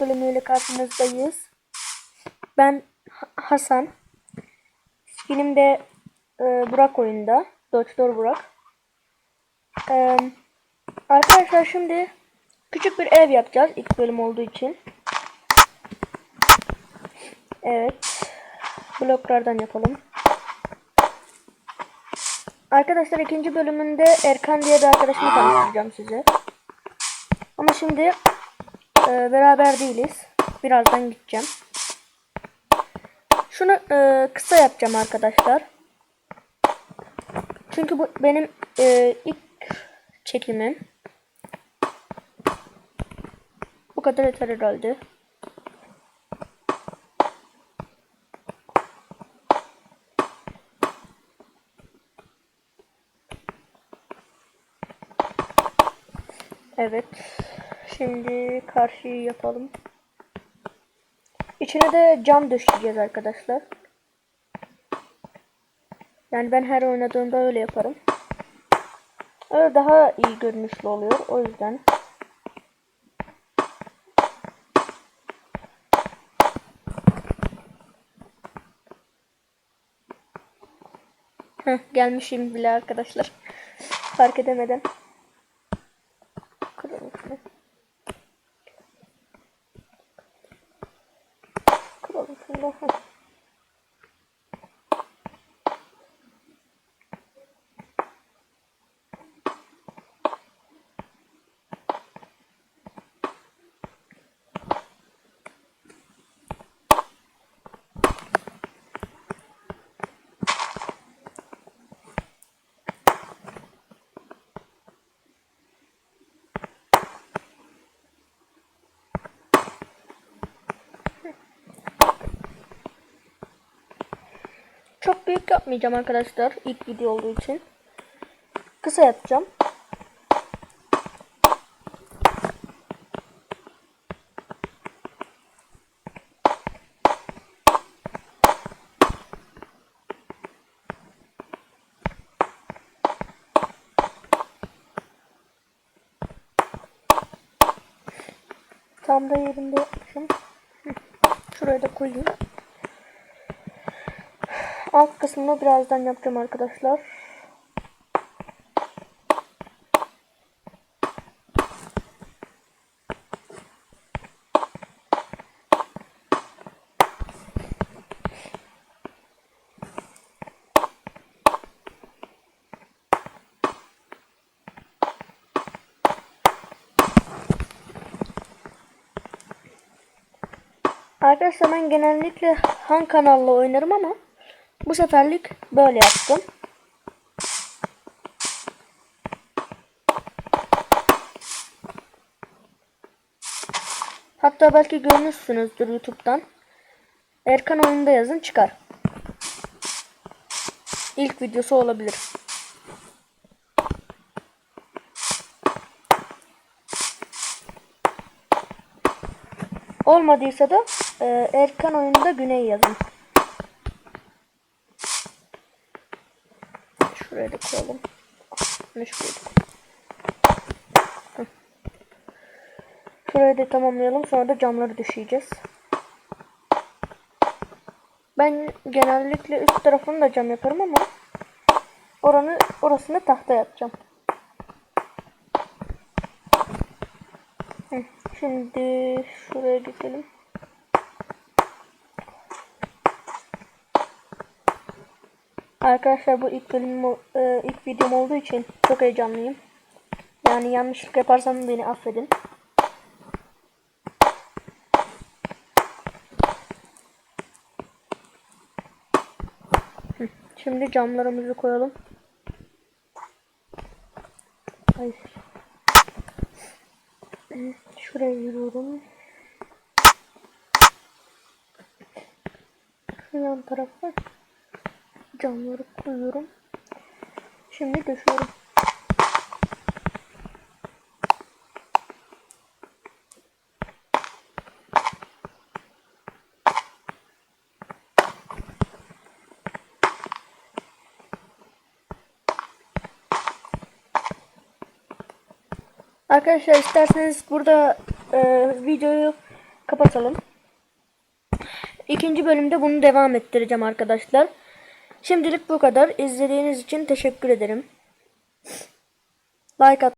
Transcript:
bölümüyle karşınızdayız. Ben Ha- Hasan. Skinim de e, Burak oyunda. Doktor Burak. E, arkadaşlar şimdi küçük bir ev yapacağız ilk bölüm olduğu için. Evet. Bloklardan yapalım. Arkadaşlar ikinci bölümünde Erkan diye bir arkadaşımı tanıştıracağım size. Ama şimdi e, beraber değiliz. Birazdan gideceğim. Şunu e, kısa yapacağım arkadaşlar. Çünkü bu benim e, ilk çekimim. Bu kadar yeter herhalde. Evet. Şimdi karşıyı yapalım. İçine de cam döşeyeceğiz arkadaşlar. Yani ben her oynadığımda öyle yaparım. Öyle daha iyi görünüşlü oluyor. O yüzden. Heh, gelmişim bile arkadaşlar. Fark edemeden. Kıralım şunu. Kıralım şunu. Heh. Çok büyük yapmayacağım arkadaşlar ilk video olduğu için. Kısa yapacağım. Tam da yerinde yapmışım. Şuraya da koyayım. Alt kısmını birazdan yapacağım arkadaşlar. Arkadaşlar ben genellikle Han kanalla oynarım ama bu seferlik böyle yaptım. Hatta belki görmüşsünüzdür YouTube'dan. Erkan oyunda yazın çıkar. İlk videosu olabilir. Olmadıysa da e, Erkan oyunda Güney yazın. Şuraya da koyalım. Koyalım. Hı. Şurayı da tamamlayalım. Sonra da camları düşeceğiz. Ben genellikle üst tarafını da cam yaparım ama oranı orasını tahta yapacağım. Şimdi şuraya geçelim. Arkadaşlar bu ilk bölümüm, o- e, ilk videom olduğu için çok heyecanlıyım. Yani yanlışlık yaparsam beni affedin. Şimdi camlarımızı koyalım. Evet, Şuraya yürüyorum. Şu yan tarafa camları koyuyorum. Şimdi döşüyorum. Arkadaşlar isterseniz burada e, videoyu kapatalım. İkinci bölümde bunu devam ettireceğim arkadaşlar. Şimdilik bu kadar. İzlediğiniz için teşekkür ederim. Like at